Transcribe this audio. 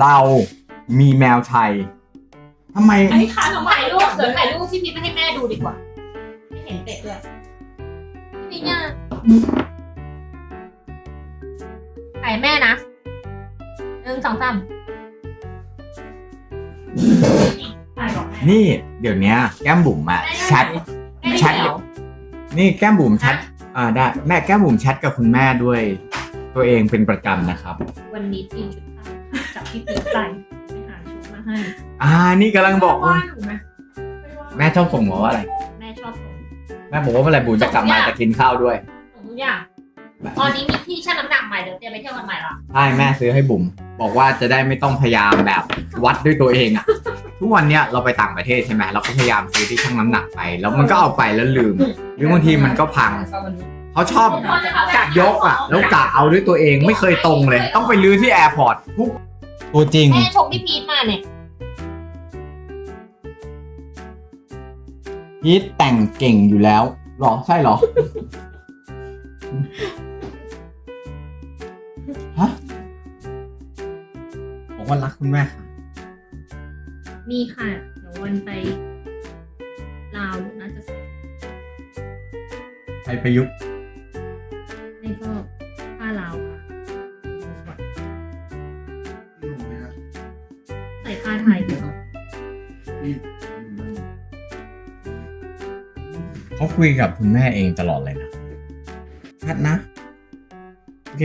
เรามีแมวไทยทำไม อันนี้ขาทำไมรูปเดี๋ยวถ่ายรูปพี่พีทมาให้แม่ดูดีกว่า ไม่เห็นเป็ดเลยพี่พีทเนี่ยถ่ายแม่นะหนึ่งสองสามถ่ายบอกแม่นี่เดี๋ยวเนี้ยแก้มบุ๋มอะแชท แม่แชทเดี๋ยวนี่แก้มบุ๋มแชทอ่าได้แม่แก้มบุ๋มแชทกับคุณแม่ด้วย ตัวเองเป็นประจำนะครับ วันนี้ทีมชุดไทย จากพี่พีทใส่ไปหาชุดมาให้อ่า นี่กำลังบอกว่าว่าหนูไหมไม่ว่าแม่ชอบส่งมาว่าอะไร แม่ชอบผม แม่บอกว่าเมื่อไหร่บุ๋มจะกลับมาจะกินข้าวด้วยผมทุกอย่างตอนนี้มีที่ชั่งน้ำหนักใหม่เดี๋ยวเตรียมไปเที่ยวกันใหม่ละใช่แม่ซื้อให้บุ๋มบอกว่าจะได้ไม่ต้องพยายามแบบวัดด้วยตัวเองอะทุกวันเนี้ยเราไปต่างประเทศใช่ไหมเราก็พยายามซื้อที่ชั่งน้ำหนักไป แล้วมันก็เอาไปแล้วลืม หรือบางทีมันก็พังเขาชอบยกอะแล้วกะเอาด้วยตัวเองไม่เคยตรงเลย ต้องไปลื้อที่แอร์พอร์ตทุก ตัวจริง แม่ชงที่พีทมาเนี่ยพีทแต่งเก่งอยู่แล้วหรอ ใช่หรอ ฮะบอกว่ารักคุณแม่ค่ะ มีค่ะ เดี๋ยววันไปลาวน่าจะใส่ไทยประยุกต์นี่ก็ผ้าลาว แต่ผ้าไทยเขาคุยกับคุณแม่เองตลอดเลยนะชัดนะ โอเค